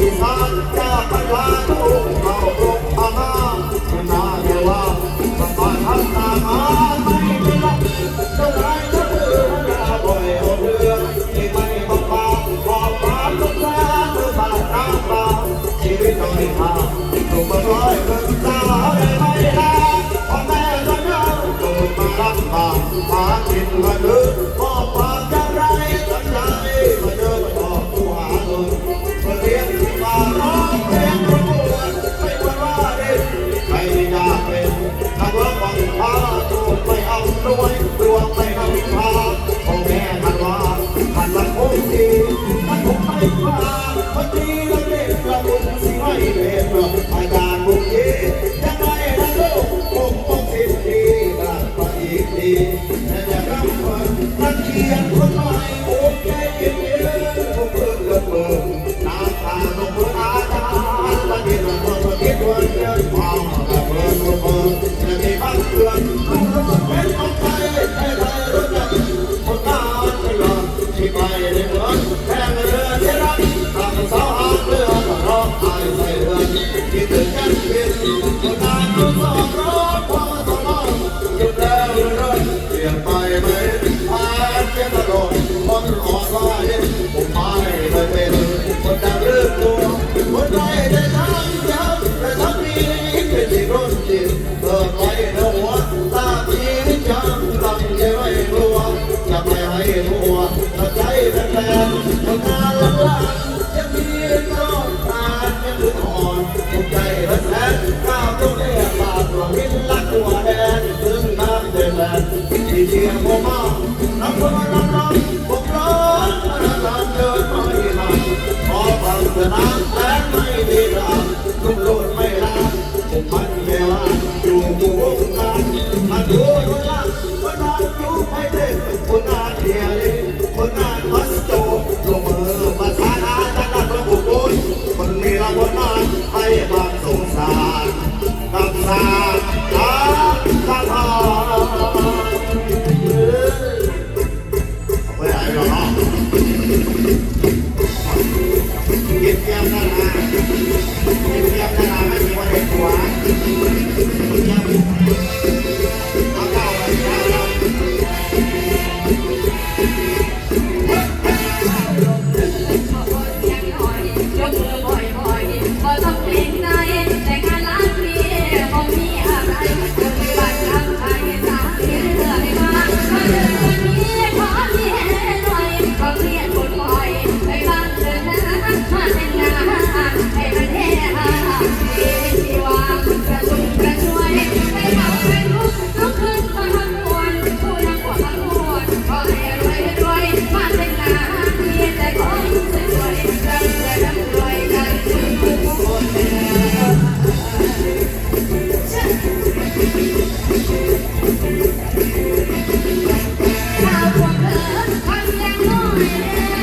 ที่ผ่าน ร be.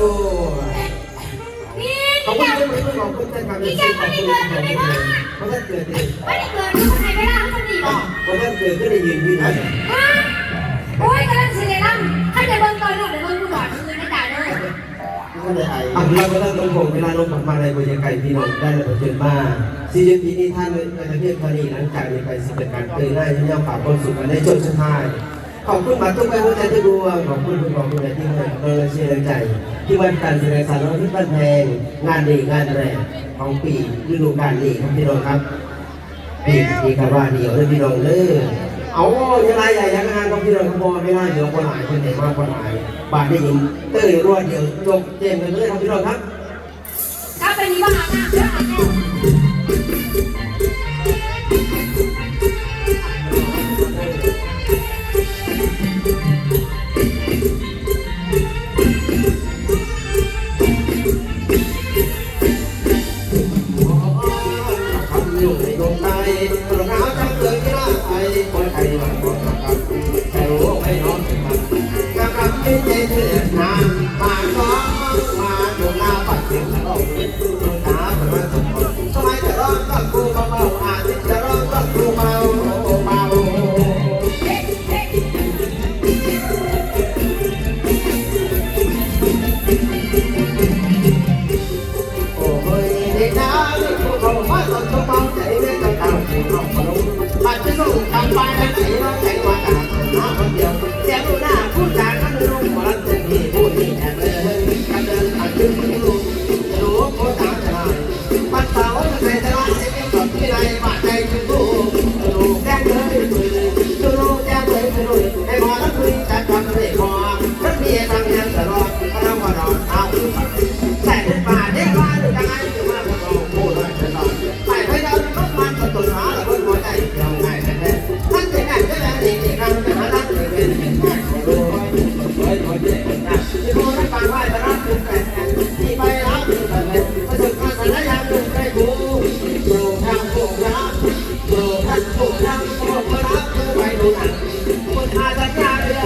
ขอบคุณที่ไม่ขอบคุณแฟนคลับเอฟซีขอบคุณขอบคุณเพราะท่านเกิดเองไม่ได้เกิดที่ไหนไม่ได้เขาดีบอกเพราะท่านเกิดก็ได้ยืนที่ไหนโอ้ยกำลังเสียน้ำถ้าจะเบิ่งตอนนู้นเดี๋ยวเบิ่งผู้หลอดมือไม่ได้เลยก็ได้ไออะเราก็ต้องลงผมเวลาลงผมมาในบรรยากาศพี่น้องได้เลยเชิญมาซีรีส์นี้ท่านเประเทศคณีหลังจากนี้ไปสิเป็นการเคยได้ที่ย่ำฝากความสุขันในจนสุดท้ายขอบคุณมาทุกไปหัวใจทุกดวงขอบคุณคุณขอบคุณในที่ให้เราเชียร์ใจ ที่วันการแสดงสารที่บ้านแพงงานดีงานแรงของปีฤดูกาลนี้ครับพี่น้องครับปีนี้ครับว่าเดียวเลยพี่น้องเด้อเอายังไงใหญ่ยังงานของพี่น้องขบไม่ได้เดี๋ยวคนหลายคนไหนมากคนหลายบาทได้ยินเต้ยรัวเดียวจบเจมกันเลยครับพี่น้องครับถ้าเป็นนี้ว่าหาหน้าเพื่อหาแน่ มาสัญญาเรื่อ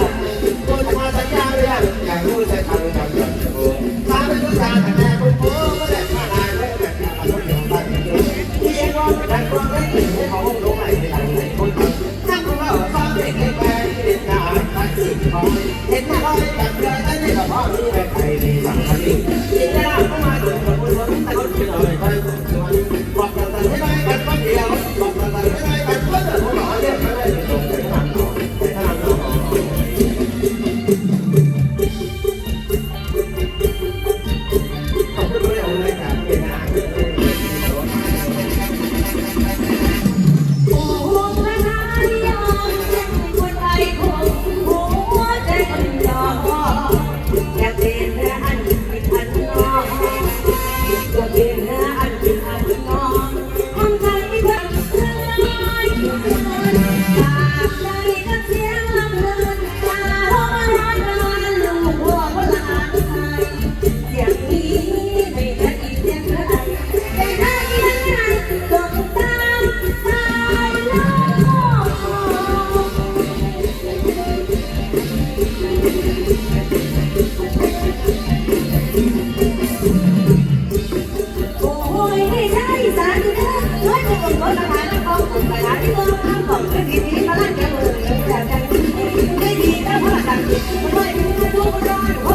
คุณมาสัญญาเรืออยากรู้จทำกับฉันโอ้ตาเป็นผู้ชายแต่คุณโอ้ไม่ได้มาได้ไม่ได้มาคนเดียวไปที่ยังร้องแต่ความไม่ถึงเขาลงไหลไปทางไหนคนทั้งของเราฟังเด็กเล็กแก่ที่เด็กหน้าทักสิ่งของเห็นหน้าร้อยแบบเดินได้ในกระเพาะนี่แบบใคร ไม่ดู